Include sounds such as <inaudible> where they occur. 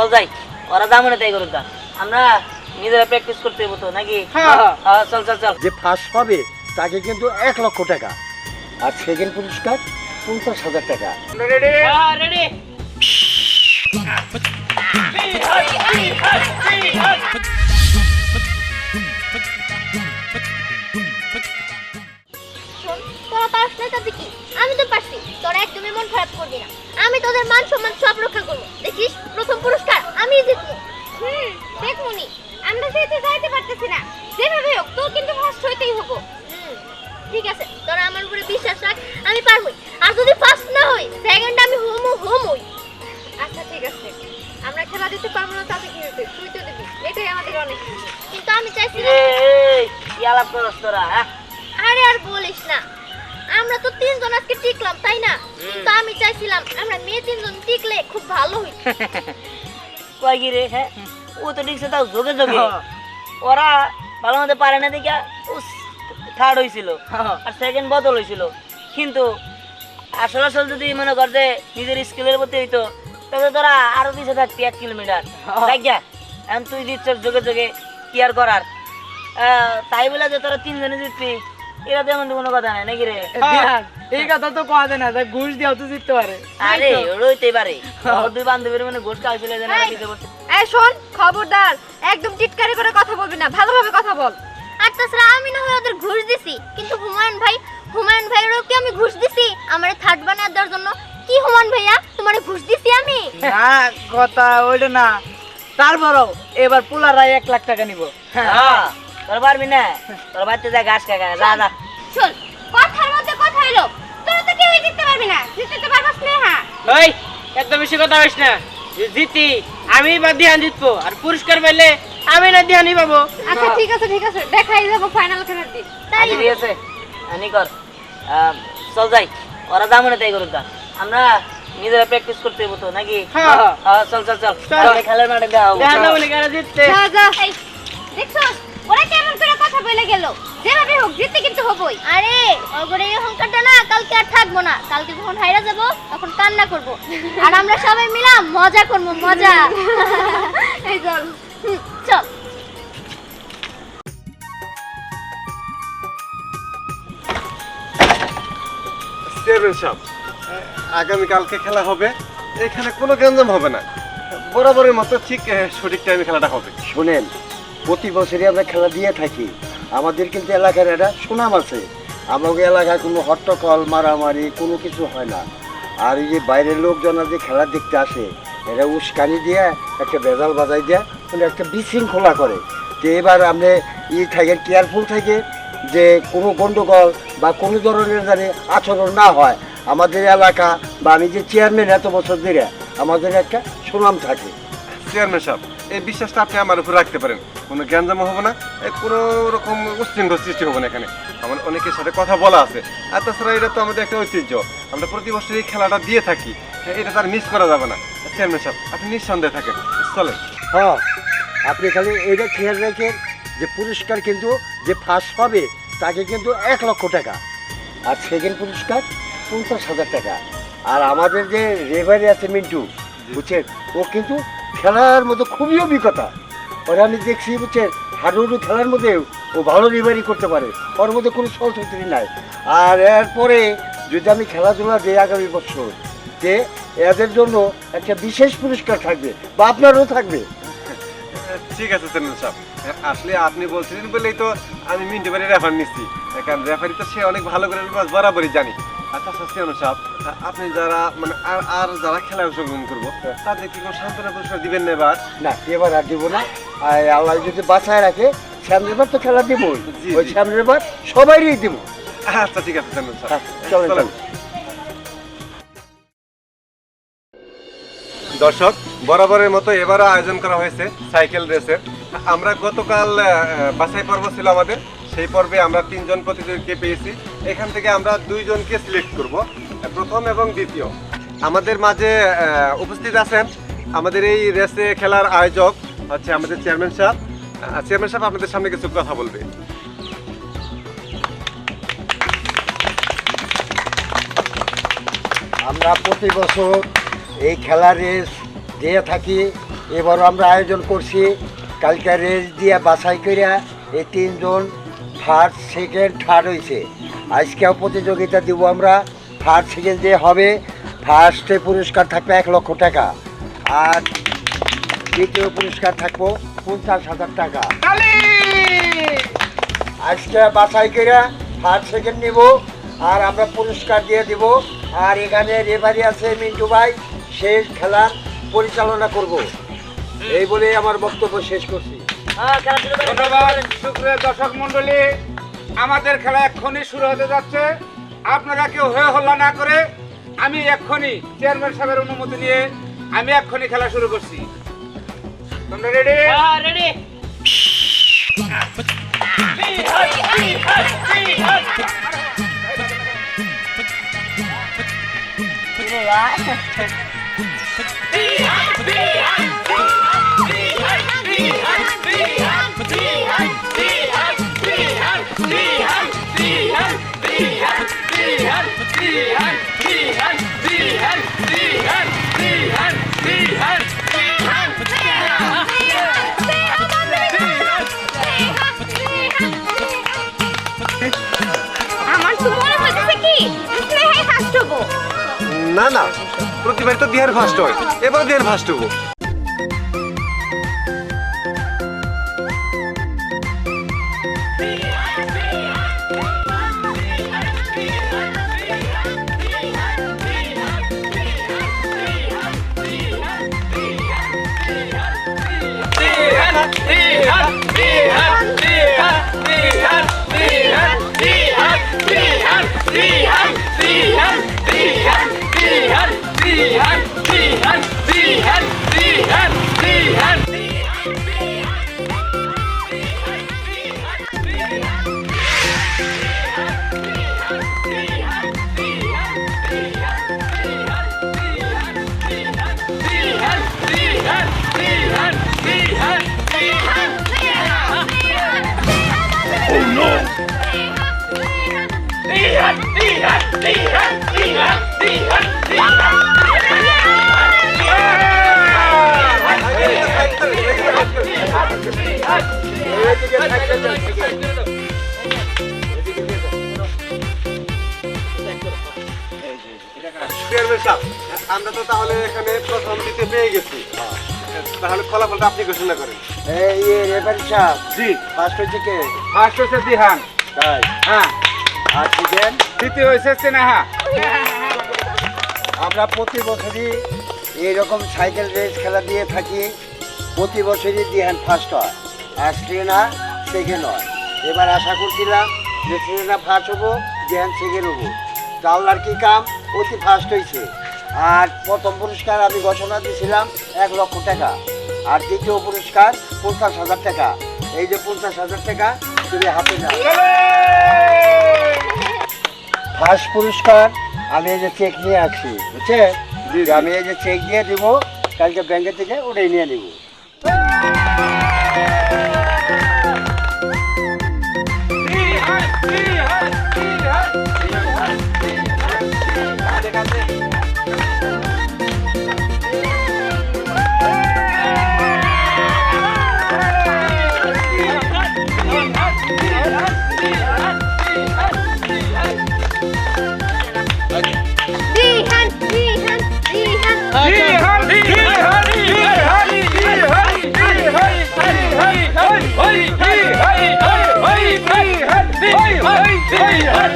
চল যাই ওরা দাম মনে তাই করুক। আমরা নিজেরা প্র্যাকটিস করতে হব নাকি? হ্যাঁ। হ্যাঁ, চল চল চল। যে ফার্স্ট হবে তাকে কিন্তু এক লক্ষ টাকা। আর সেকেন্ড পুরস্কার পঞ্চাশ হাজার টাকা। রেডি শোন তোরা পারস না তাতে কি? আমি তো পারছি। তোরা একদমই মন খারাপ করবি না। আমি তোদের মান সম্মান সব রক্ষা করব। দেখিস প্রথম পুরস্কার আমি জিতবো হুম দেখ মনি আমরা যেহেতু যাইতে পারতেছি না। যেভাবে হোক তোর কিন্তু ফার্স্ট হইতেই হব। ঠিক আছে তোরা আমার উপরে বিশ্বাস রাখ আমি পারবই আর যদি ফার্স্ট না হই সেকেন্ড আমি হোম হোম হই আচ্ছা ঠিক আছে। আমরা খেলা দিতে পারব না তাতে কি হয়েছে তুই তো দিবি এটাই আমাদের অনেক কিন্তু আমি চাইছিলাম কি আলাপ করস তোরা হ্যাঁ? আরে আর বলিস না। আমরা তো তিনজন আজকে টিকলাম তাই না? কিন্তু আমি চাইছিলাম আমরা মেয়ে তিনজন টিকলে খুব ভালো হইতো। <laughs> কয় কি রে হ্যাঁ? ও তো ঠিকছে তাও যোগে যোগে। ওরা ভালো মতো পারে না দেখা থার্ড হয়েছিল আর সেকেন্ড বদল হয়েছিল কিন্তু আসল আসল যদি মনে কর যে নিজের স্কিলের প্রতি হইতো তবে তোরা আরও পিছিয়ে থাকতি এক কিলোমিটার। দেখ যা এখন তুই দিচ্ছ যোগে যোগে কি আর করার? তাই বলে যে তোরা তিনজনে জিতবি তেমন তো কোনো কথা নাই নাকি রে? এই কথা তো কোয়া যায় না ঘুষ দিয়াও তো জিততে পারে। আরে ওরইতে পারে <laughs> দুই বান্ধবীর মানে ঘোষ খাওয়াইছিল যে না এই। শোন খবরদার একদম টিটকারি করে কথা বলবি না ভালোভাবে কথা বল। আর তাছাড়া আমি না হয় ওদের ঘুষ দিছি কিন্তু হুমায়ুন ভাই হুমায়ুন আমি ঘুষ দিছি? আমার থার্ড বানিয়ে দেওয়ার জন্য। কি হুমায়ুন ভাইয়া তোমার ঘুষ দিছি আমি? না কথা ওইটা না। তারপরও এবার পোলারাই এক লাখ টাকা নিব। হ্যাঁ তোর পারবি না? তোর বাড়িতে যা ঘাস খাগা যা যা। শোন কথার মধ্যে কথা তো কেউই জিততে পারবি না। জিততে পারবাস স্নেহা ওই এত বেশি কথা হইস না। জিতি আমি বা ধ্যান জিতবো। আর পুরস্কার পেলে আমি না ধ্যানই পাবো আচ্ছা ঠিক আছে ঠিক আছে। দেখাই যাব ফাইনাল খেলার দিন। তাই? ঠিক আছে। আনি চল যাই। ওরা দাম মনে তাই করুক আমরা নিজেরা প্র্যাকটিস করতে হব নাকি? হ্যাঁ। চল চল চল। চল। খেলার মাঠে যাও দেখা যাব নি কারা জিতছে যা যা। এই দেখছ? ওরা কেমন করে কথা বলে গেল? যেভাবে হোক জিততে কিন্তু হবই। আরে ওগরে এই অহংকারটা না কালকে আর থাকব না। কালকে যখন হাইরা যাব তখন কান্না করব। আর আমরা সবাই মিলা মজা করব মজা। এই চল। চল। চেয়ারম্যান সাহেব আগামীকালকে খেলা হবে। এখানে কোনো গ্যাঞ্জাম হবে না। বরাবরের মতো ঠিক সঠিক টাইমে খেলাটা হবে। শোনেন প্রতি বছরই আমরা খেলা দিয়ে থাকি। আমাদের কিন্তু এলাকার একটা সুনাম আছে। আমাদের এলাকায় কোনো হট্টকল মারামারি, কোনো কিছু হয় না। আর এই যে বাইরের লোকজন যে খেলা দেখতে আসে, এরা উস্কানি দিয়ে, একটা বেজাল বাজাই দিয়ে মানে একটা বিশৃঙ্খলা করে। তো এবার আপনি ই থাকে কেয়ারফুল থাকে যে কোনো গণ্ডগোল বা কোনো ধরনের জানি আচরণ না হয়, আমাদের এলাকা বা আমি যে চেয়ারম্যান এত বছর ধরে, আমাদের একটা সুনাম থাকে। চেয়ারম্যান সাহেব, এই বিশ্বাসটা আপনি আমার উপর রাখতে পারেন। কোনো গ্যাঞ্জাম হবে না কোনো রকম উচ্ছৃঙ্খল সৃষ্টি হবে না এখানে। আমার অনেকের সাথে কথা বলা আছে। আর তাছাড়া এটা তো আমাদের একটা ঐতিহ্য। আমরা প্রতি বছর এই খেলাটা দিয়ে থাকি। এ, এটা তার মিস করা যাবে না। চেয়ারম্যান সাহেব আপনি নিঃসন্দেহে থাকেন। চলেন। হ্যাঁ আপনি খালি এটা খেয়াল রাখেন যে পুরস্কার কিন্তু যে ফার্স্ট হবে তাকে কিন্তু এক লক্ষ টাকা। আর সেকেন্ড পুরস্কার পঞ্চাশ হাজার টাকা। আর আমাদের যে রেভারি আছে মিন্টু বুঝছেন? ও কিন্তু খেলার মতো খুবই অভিজ্ঞতা। ওরা আমি দেখছি বুঝছেন হাডুডু খেলার মধ্যে ও ভালো রিভারি করতে পারে। ওর মধ্যে কোনো সলসত্রি নাই। আর এরপরে যদি আমি খেলাধুলা দিই আগামী বছর, যে এদের জন্য একটা বিশেষ পুরস্কার থাকবে, বা আপনারও থাকবে। ঠিক আছে, চেয়ারম্যান সাহেব। আসলে আপনি বলছিলেন বলেই তো আমি মিন্টু বাড়ি রেফার নিচ্ছি কারণ রেফারি তো সে অনেক ভালো করে বরাবরই জানি। আচ্ছা আচ্ছা চেয়ারম্যান সাহেব আপনি যারা মানে আর আর যারা খেলায় অংশগ্রহণ করব তাদের কি কোনো সান্ত্বনা পুরস্কার দিবেন না এবার? না এবার আর দিব না। আর আল্লাহ যদি বাঁচায় রাখে সামনের বার তো খেলা দিব ওই সামনের বার সবাইই দিব। আচ্ছা ঠিক আছে চেয়ারম্যান হ্যাঁ, চলেন। দর্শক বরাবরের মতো এবারও আয়োজন করা হয়েছে সাইকেল রেসের। আমরা গতকাল বাছাই পর্ব ছিল আমাদের। সেই পর্বে আমরা তিনজন প্রতিযোগীকে পেয়েছি। এখান থেকে আমরা দুইজনকে সিলেক্ট করব, প্রথম এবং দ্বিতীয়। আমাদের মাঝে উপস্থিত আছেন আমাদের এই রেসে খেলার আয়োজক হচ্ছে আমাদের চেয়ারম্যান সাহেব। চেয়ারম্যান সাহেব আপনাদের সামনে কিছু কথা বলবে। আমরা প্রতি বছর এই খেলার রেস দিয়ে থাকি। এবারও আমরা আয়োজন করছি। কালকে রেস দিয়ে বাছাই করিয়া এই তিনজন ফার্স্ট সেকেন্ড থার্ড হয়েছে আজকেও প্রতিযোগিতা দিব আমরা। ফার্স্ট সেকেন্ড যে হবে ফার্স্টে পুরস্কার থাকবে এক লক্ষ টাকা। আর দ্বিতীয় পুরস্কার থাকব পঞ্চাশ হাজার টাকা। আজকে বাছাই করে ফার্স্ট সেকেন্ড নিব। আর আমরা পুরস্কার দিয়ে দিব। আর এখানে রেফারি আছে মিন্টু ভাই। শেষ খেলার পরিচালনা করব। এই বলে আমার বক্তব্য শেষ করছি। হ্যাঁ। ধন্যবাদ সুপ্রিয় দর্শক মন্ডলী আমাদের খেলা এক্ষুনি শুরু হতে যাচ্ছে। আপনারা কেউ হয়ে হল্লা না করে আমি এক্ষুনি চেয়ারম্যান সাহেবের অনুমতি নিয়ে আমি এক্ষুনি খেলা শুরু করছি। তোমরা রেডি হ্যাঁ রেডি কিরে প্রতিবার তো বিহার ফার্স্ট হয়। এবার বিহার ফার্স্ট হব। আমরা তো তাহলে এখানে প্রথম দিতে পেয়ে গেছি তাহলে ফলাফলটা আপনি ঘোষণা করেন এই রেফারি সাহেব জি। ফার্স্ট হচ্ছে কে? ফার্স্ট হচ্ছে দিহান। তাই। হ্যাঁ। আর সেকেন্ড হয়েছে স্নেহা। আমরা প্রতি বছরই এইরকম সাইকেল রেস খেলা দিয়ে থাকি। প্রতি বছরই দিহান ফার্স্ট হয়। আর শ্রেনা সেকেন্ড হয়। এবার আশা করছিলাম যে শ্রেনা ফার্স্ট হব দিহান সেকেন্ড হব। জানলার কি কাম? অতি ফার্স্ট হয়েছে আর প্রথম পুরস্কার আমি ঘোষণা দিয়েছিলাম এক লক্ষ টাকা। আর দ্বিতীয় পুরস্কার পঞ্চাশ হাজার টাকা। এই যে পঞ্চাশ হাজার টাকা তুমি হাতে নাও। ফার্স্ট পুরস্কার আমি এই যে চেক নিয়ে আসছি বুঝছে আমি এই যে চেক দিয়ে দিব কালকে ব্যাংকের থেকে ওটাই নিয়ে নিব। দিহান